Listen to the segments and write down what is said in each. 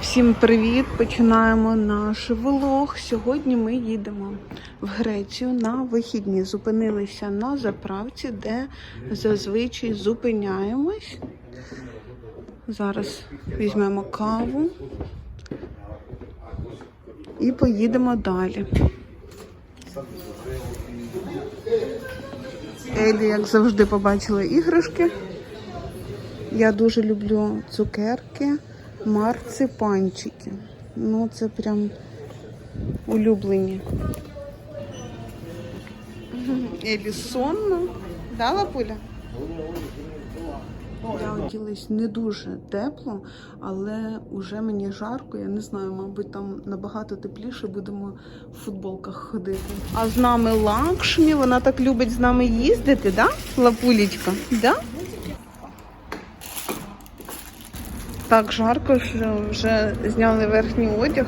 Всім привіт! Починаємо наш влог. Сьогодні ми їдемо в Грецію на вихідні. Зупинилися на заправці, де зазвичай зупиняємось. Зараз візьмемо каву і поїдемо далі. Елі, як завжди, побачила іграшки. Я дуже люблю цукерки, марципанчики. Ну, це прям улюблені. Елі сонно. Да, Лапуля? Я оділась не дуже тепло, але вже мені жарко. Я не знаю, мабуть, там набагато тепліше будемо в футболках ходити. А з нами Лакшмі, вона так любить з нами їздити, да? Лапулечка? Да? Так жарко, що вже зняли верхній одяг.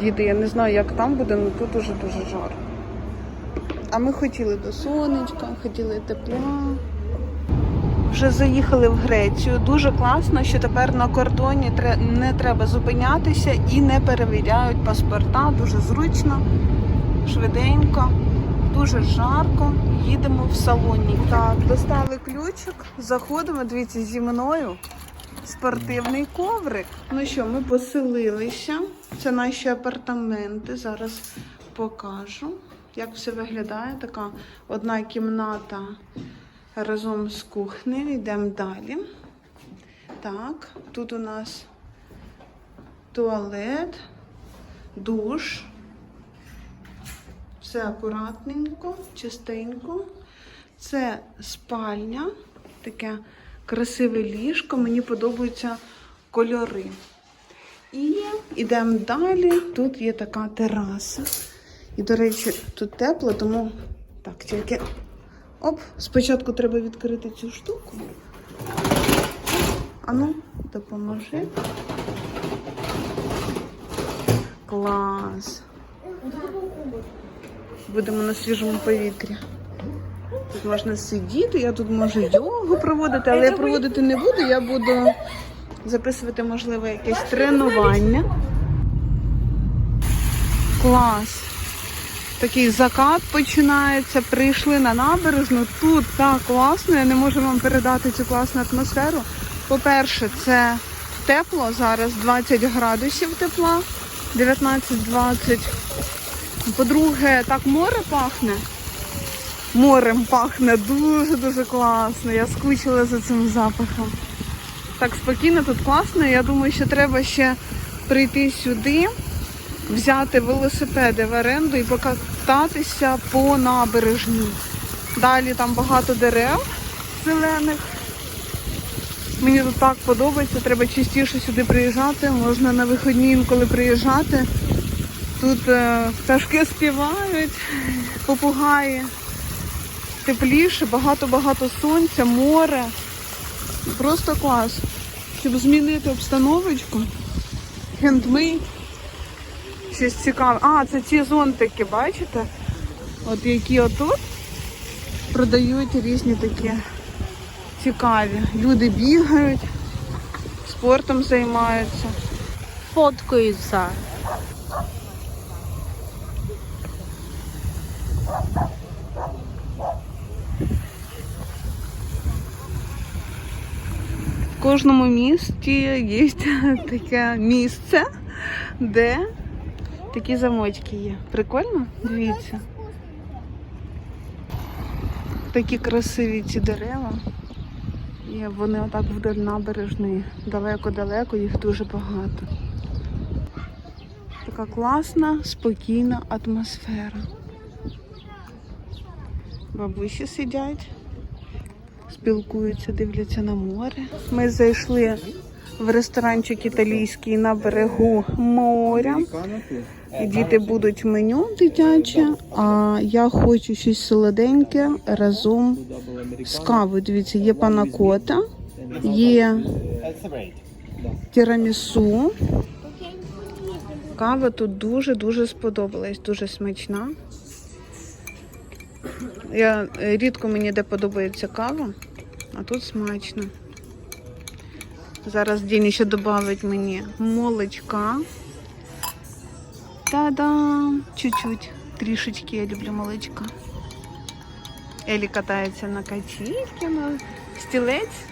Діти, я не знаю, як там буде, але тут уже дуже жарко. А ми хотіли до сонечка, хотіли тепла. Вже заїхали в Грецію. Дуже класно, що тепер на кордоні не треба зупинятися і не перевіряють паспорта. Дуже зручно, швиденько, дуже жарко. Їдемо в салоні. Так, достали ключик, заходимо. Дивіться, зі мною спортивний коврик. Ну що, ми поселилися. Це наші апартаменти. Зараз покажу, як все виглядає. Така одна кімната разом з кухнею. Йдемо далі. Так, тут у нас туалет, душ. Все акуратненько, чистенько. Це спальня, таке красиве ліжко. Мені подобаються кольори. І йдемо далі. Тут є така тераса. І, до речі, тут тепло, тому так, тільки оп, спочатку треба відкрити цю штуку. Ану, допоможи. Клас. Будемо на свіжому повітрі. Тут можна сидіти, я тут можу йогу проводити, але я проводити не буду, я буду записувати, можливо, якесь тренування. Клас. Такий закат починається. Прийшли на набережну. Тут так класно, я не можу вам передати цю класну атмосферу. По-перше, це тепло, зараз 20 градусів тепла, 19-20. По-друге, так море пахне. Морем пахне дуже-дуже класно. Я скучила за цим запахом. Так спокійно, тут класно. Я думаю, що треба ще прийти сюди, взяти велосипеди в оренду і покататися по набережній. Далі там багато дерев зелених. Мені тут так подобається, треба частіше сюди приїжджати. Можна на вихідні інколи приїжджати. Тут е, пташки співають, попугаї. Тепліше, багато-багато сонця, море. Просто клас. Щоб змінити обстановочку. Хендмейд. Щось цікаве. А, це ці зонтики, бачите? От які отут продають різні такі цікаві. Люди бігають, спортом займаються. фоткаються. В кожному місті є таке місце, де такі замочки є. Прикольно? Дивіться. Такі красиві ці дерева. І вони отак вдоль набережної. Далеко-далеко, їх дуже багато. Така класна, спокійна атмосфера. Бабусі сидять спілкуються, дивляться на море. Ми зайшли в ресторанчик італійський на берегу моря. Діти будуть меню дитяче, а я хочу щось солоденьке разом з кавою. Дивіться, є панакота, є тірамісу. Кава тут дуже-дуже сподобалась, дуже смачна. Я е, рідко мені де подобається кава, а тут смачно. Зараз Діні ще додавить мені молочка. Та-дам! Чуть-чуть. Трішечки я люблю молочка. Елі катається на качельці, на стілець,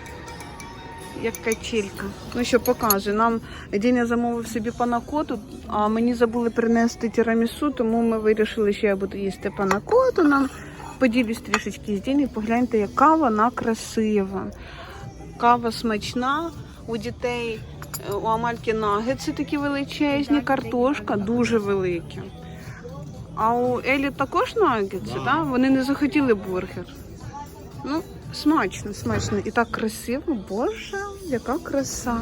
як качелька. Ну що, показую. Нам Діня замовив собі панакоту, а мені забули принести тірамісу, тому ми вирішили, що я буду їсти панакоту. Нам поділюсь трішечки з Дінею. Погляньте, яка вона красива. Кава смачна. У дітей е, у Амальки нагетси такі величезні, картошка дуже великі. А у Елі також нагетси, да. Вони не захотіли бургер. Ну, смачно, смачно. І так красиво. Боже, яка краса.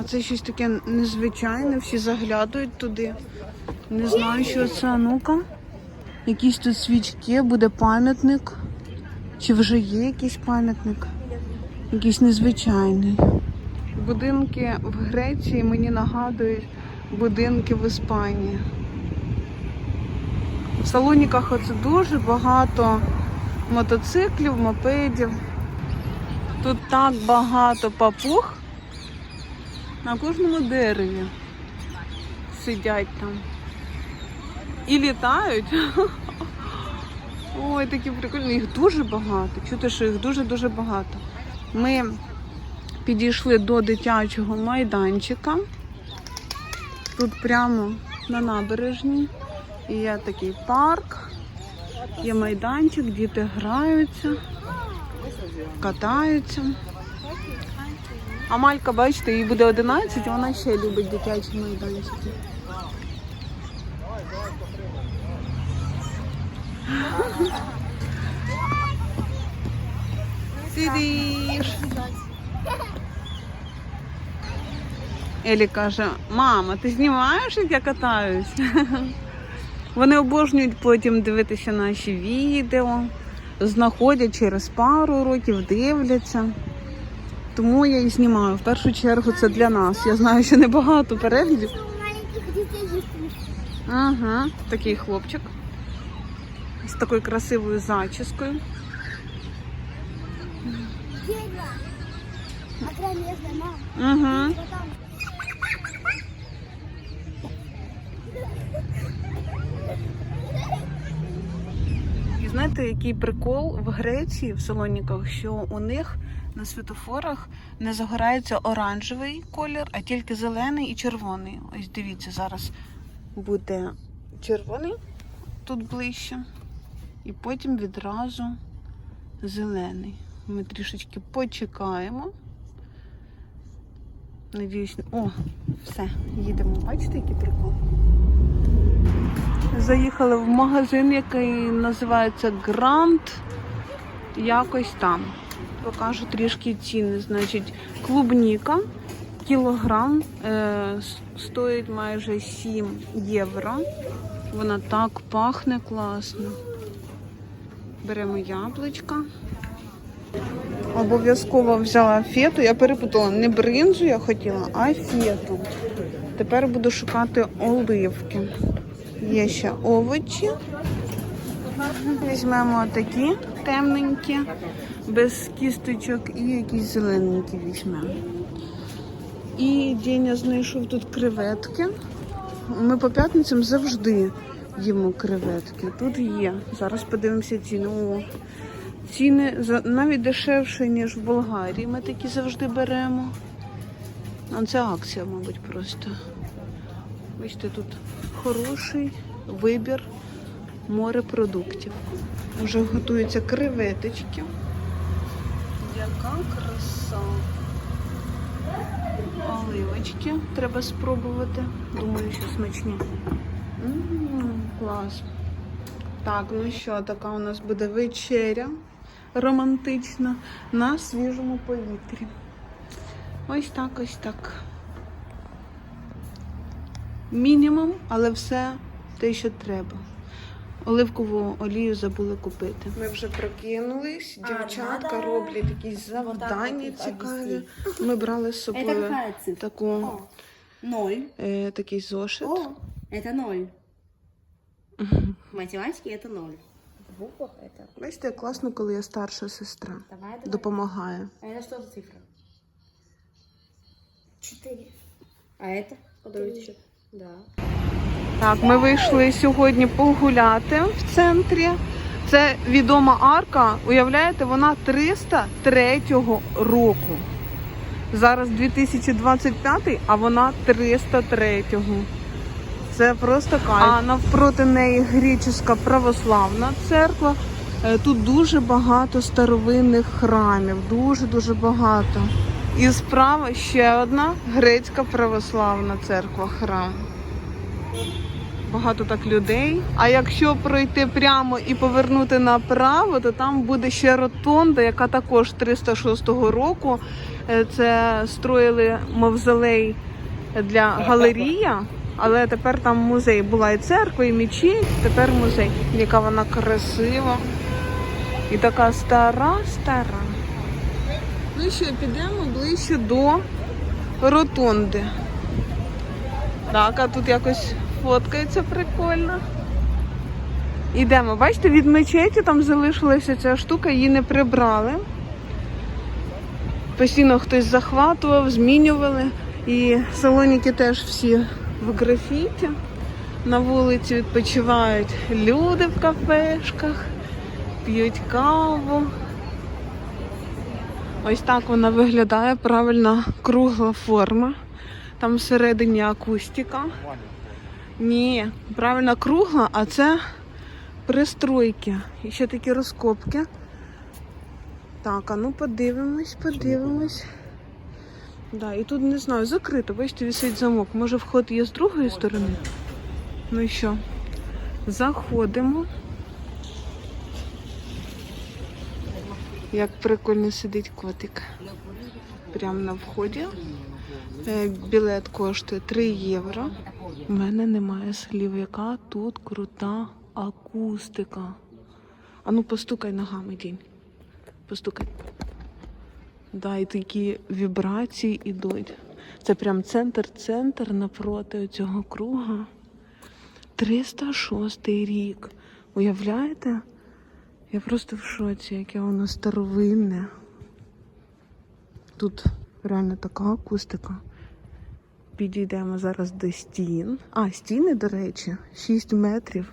А це щось таке незвичайне, всі заглядують туди. Не знаю, що це. Ну-ка. Якісь тут свічки, буде пам'ятник. Чи вже є якийсь пам'ятник? Якийсь незвичайний. Будинки в Греції мені нагадують будинки в Іспанії. В Салоніках оце дуже багато мотоциклів, мопедів. Тут так багато папуг. На кожному дереві сидять там. І літають. Ой, такі прикольні. Їх дуже багато. Чути, що їх дуже-дуже багато. Ми підійшли до дитячого майданчика. Тут прямо на набережні. І є такий парк, є майданчик, діти граються, катаються. А Малька, бачите, їй буде 11, вона ще любить дитячі майданчики. Сидиш. Елі каже, мама, ти знімаєш, як я катаюсь? Вони обожнюють потім дивитися наші відео, знаходять через пару років, дивляться. Тому я і знімаю. В першу чергу це для нас. Я знаю, що небагато переглядів. Ага, такий хлопчик з такою красивою зачіскою. Угу. І знаєте, який прикол в Греції, в Салоніках, що у них на світофорах не загорається оранжевий колір, а тільки зелений і червоний. Ось дивіться, зараз буде червоний тут ближче, і потім відразу зелений. Ми трішечки почекаємо. Надіюсь, о, все, їдемо. Бачите, який прикол? Заїхали в магазин, який називається Грант. Якось там. Покажу трішки ціни. Значить, клубніка, кілограм е, стоїть майже 7 євро. Вона так пахне класно. Беремо яблучка. Обов'язково взяла фету. Я перепутала не бринзу я хотіла, а фету. Тепер буду шукати оливки. Є ще овочі. Візьмемо такі темненькі, без кісточок і якісь зелененькі візьмемо. І Деня знайшов тут креветки. Ми по п'ятницям завжди їмо креветки. Тут є. Зараз подивимося ціни. О, ціни навіть дешевше, ніж в Болгарії. Ми такі завжди беремо. А це акція, мабуть, просто. Бачите, тут хороший вибір морепродуктів. Вже готуються креветочки. Яка краса. Оливочки треба спробувати. Думаю, що смачні. М, клас. Так, ну що, така у нас буде вечеря романтична на свіжому повітрі. Ось так, ось так. Мінімум, але все те, що треба. Оливкову олію забули купити. Ми вже прокинулись, дівчатка роблять якісь завдання цікаві. Ми брали з собою таку, е, такий зошит. О, это ноль. В математике это ноль. В буквах это. Бачите, як класно, коли є старша сестра. Давай, давай. Допомагає. А это что за цифра? Четыре. А это? Который счет? Да. Так, ми вийшли сьогодні погуляти в центрі. Це відома арка. Уявляєте, вона 303 року. Зараз 2025, а вона 303. Це просто кайф. А навпроти неї греческа православна церква. Е, Тут дуже багато старовинних храмів, дуже дуже багато. І справа ще одна грецька православна церква храм багато так людей. А якщо пройти прямо і повернути направо, то там буде ще ротонда, яка також 306 року. Е, Це строїли мавзолей для галерія, але тепер там музей була і церква, і мечеть, тепер музей. Яка вона красива. І така стара, стара. Ну що, підемо ближче до ротонди. Так, а тут якось фоткається прикольно. Ідемо, бачите, від мечеті там залишилася ця штука, її не прибрали. Постійно хтось захватував, змінювали. І салоніки теж всі в графіті. На вулиці відпочивають люди в кафешках, п'ють каву. Ось так вона виглядає, правильна кругла форма. Там всередині акустика. Ні, правильно кругла, а це пристройки. І ще такі розкопки. Так, а ну подивимось, подивимось. Да, і тут не знаю, закрито, бачите, висить замок. Може вход є з другої сторони? Ну і що? Заходимо. Як прикольно сидить котик. Прямо на вході. Е, Білет коштує 3 євро. У мене немає слів, яка тут крута акустика. А ну постукай ногами, дінь. Постукай. Да, і такі вібрації ідуть. Це прям центр-центр напроти цього круга. 306 рік. Уявляєте? Я просто в шоці, яке воно старовинне. Тут реально така акустика. Підійдемо зараз до стін. А, стіни, до речі, 6 метрів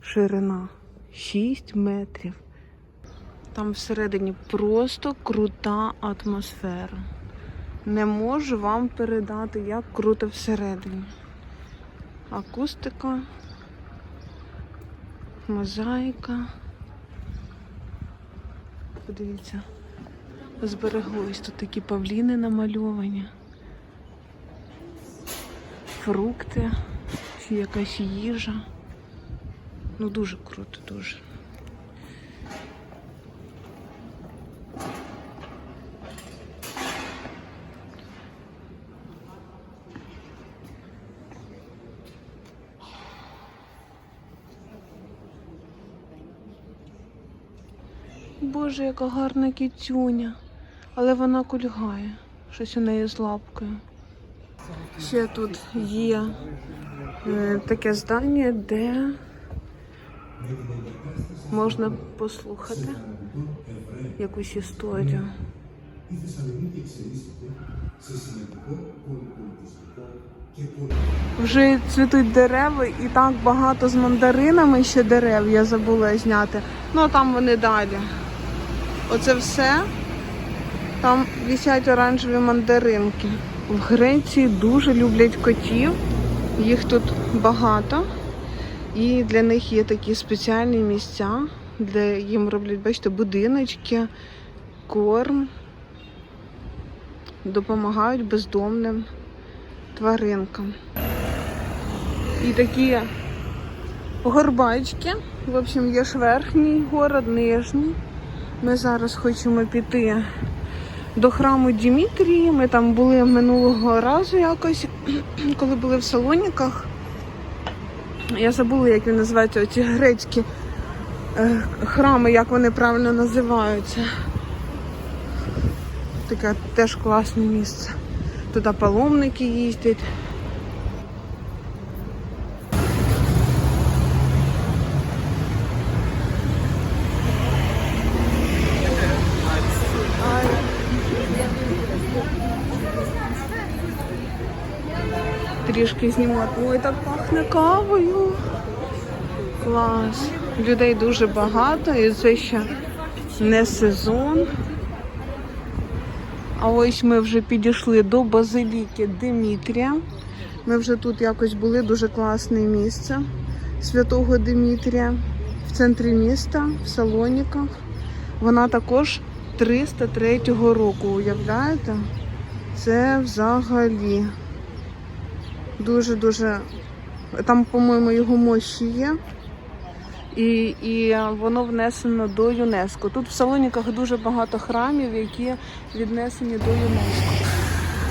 ширина. 6 метрів. Там всередині просто крута атмосфера. Не можу вам передати, як круто всередині. Акустика, мозаїка. Подивіться, збереглось тут такі павліни намальовані фрукти чи якась їжа. Ну дуже круто, дуже. Боже, яка гарна кітюня. Але вона кульгає. Щось у неї з лапкою. Ще тут є е, таке здання, де можна послухати якусь історію. Вже цвітуть дерева і так багато з мандаринами ще дерев, я забула зняти. Ну а там вони далі. Оце все. Там висять оранжеві мандаринки. В Греції дуже люблять котів, їх тут багато. І для них є такі спеціальні місця, де їм роблять, бачите, будиночки, корм, допомагають бездомним тваринкам. І такі горбачки. В общем, є ж верхній город, нижній. Ми зараз хочемо піти до храму Дімітрії. Ми там були минулого разу якось, коли були в Салоніках. Я забула, як він називається, оці грецькі е, храми, як вони правильно називаються. Таке теж класне місце. Туди паломники їздять. Трішки знімати. Ой, так пахне кавою. Клас. Людей дуже багато і це ще не сезон. А ось ми вже підійшли до базиліки Димітрія. Ми вже тут якось були, дуже класне місце святого Димітрія в центрі міста, в Салоніках. Вона також 303 року, уявляєте? Це взагалі дуже-дуже. Там, по-моєму, його мощі є. І, і воно внесено до ЮНЕСКО. Тут в Салоніках дуже багато храмів, які віднесені до ЮНЕСКО.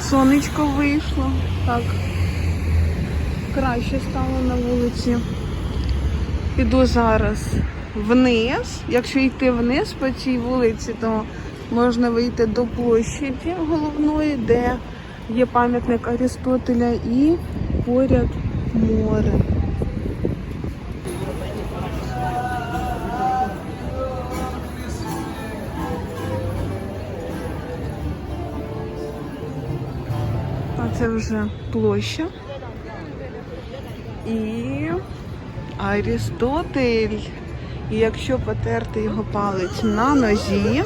Сонечко вийшло. Так. Краще стало на вулиці. Піду зараз вниз. Якщо йти вниз по цій вулиці, то можна вийти до площаді головної, де є пам'ятник Арістотеля і поряд море. А це вже площа. І Арістотель. І якщо потерти його палець на нозі,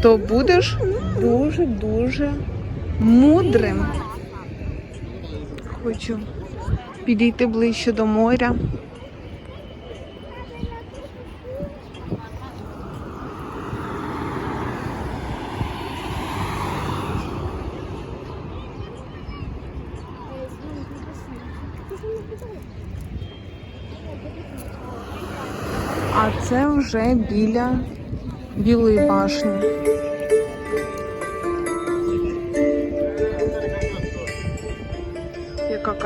то будеш дуже-дуже мудрим. Хочу підійти ближче до моря. А це вже біля Білої башні.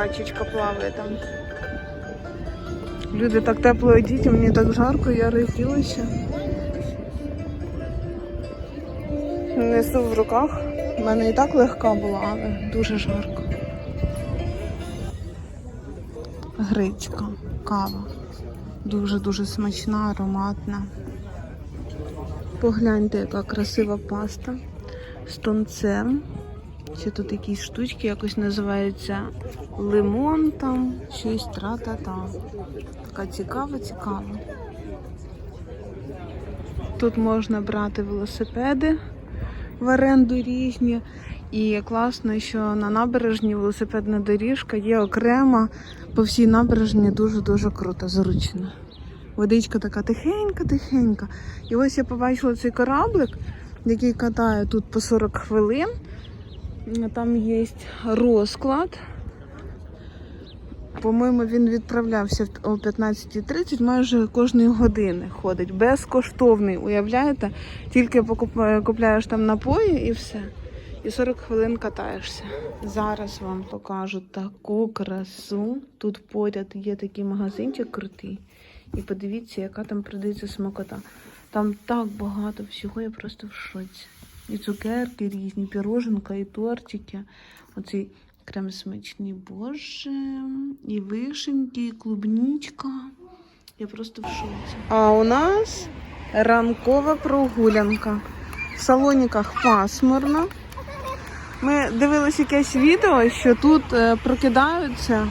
Качечка плаває там. Люди так тепло одіті, мені так жарко, я розділася. Несу в руках. У мене і так легка була, але дуже жарко. Гречка, кава. Дуже-дуже смачна, ароматна. Погляньте, яка красива паста з тонцем. Ще тут якісь штучки, якось називається лимон там, щось тра-та-та. Така цікава, цікава. Тут можна брати велосипеди в оренду різні. І класно, що на набережні велосипедна доріжка є окрема по всій набережні дуже-дуже круто, зручно. Водичка така тихенька-тихенька. І ось я побачила цей кораблик, який катає тут по 40 хвилин. Там є розклад. По-моєму, він відправлявся о 15.30, майже кожної години ходить. Безкоштовний, уявляєте? Тільки купляєш там напої і все. І 40 хвилин катаєшся. Зараз вам покажу таку красу. Тут поряд є такий магазинчик крутий. І подивіться, яка там продається смакота. Там так багато всього, я просто в шоці. І цукерки різні, піроженка, і тортики. Оцей крем смачний, боже. І вишеньки, і клубнічка. Я просто в шоці. А у нас ранкова прогулянка. В салоніках пасмурно. Ми дивились якесь відео, що тут е, прокидаються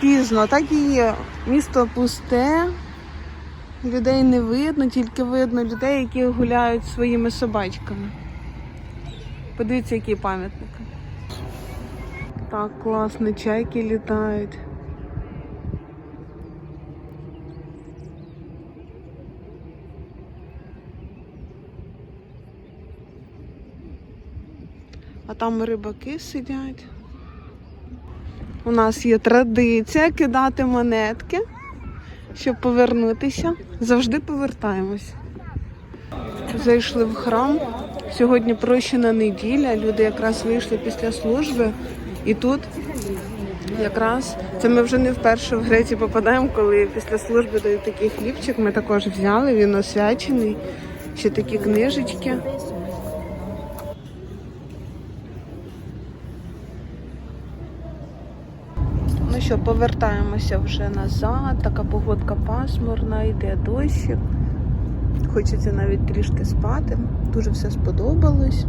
пізно. Так і є. Місто пусте, людей не видно, тільки видно людей, які гуляють своїми собачками. Подивіться, які пам'ятники. Так, класно, чайки літають. А там рибаки сидять. У нас є традиція кидати монетки, щоб повернутися. Завжди повертаємось. Зайшли в храм. Сьогодні прощена неділя. Люди якраз вийшли після служби. І тут якраз це ми вже не вперше в Греції попадаємо, коли після служби дають такий хлібчик. Ми також взяли, він освячений. Ще такі книжечки. Ну що, повертаємося вже назад. Така погодка пасмурна, йде дощик. Хочеться навіть трішки спати. Дуже все сподобалось.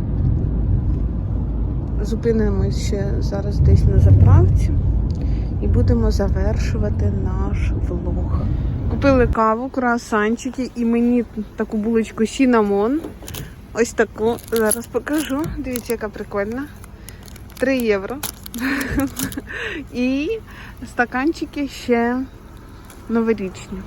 Зупинимось ще зараз десь на заправці. і будемо завершувати наш влог. Купили каву, круасанчики і мені таку булочку Сінамон. Ось таку. Зараз покажу. Дивіться, яка прикольна. 3 євро. І стаканчики ще новорічні.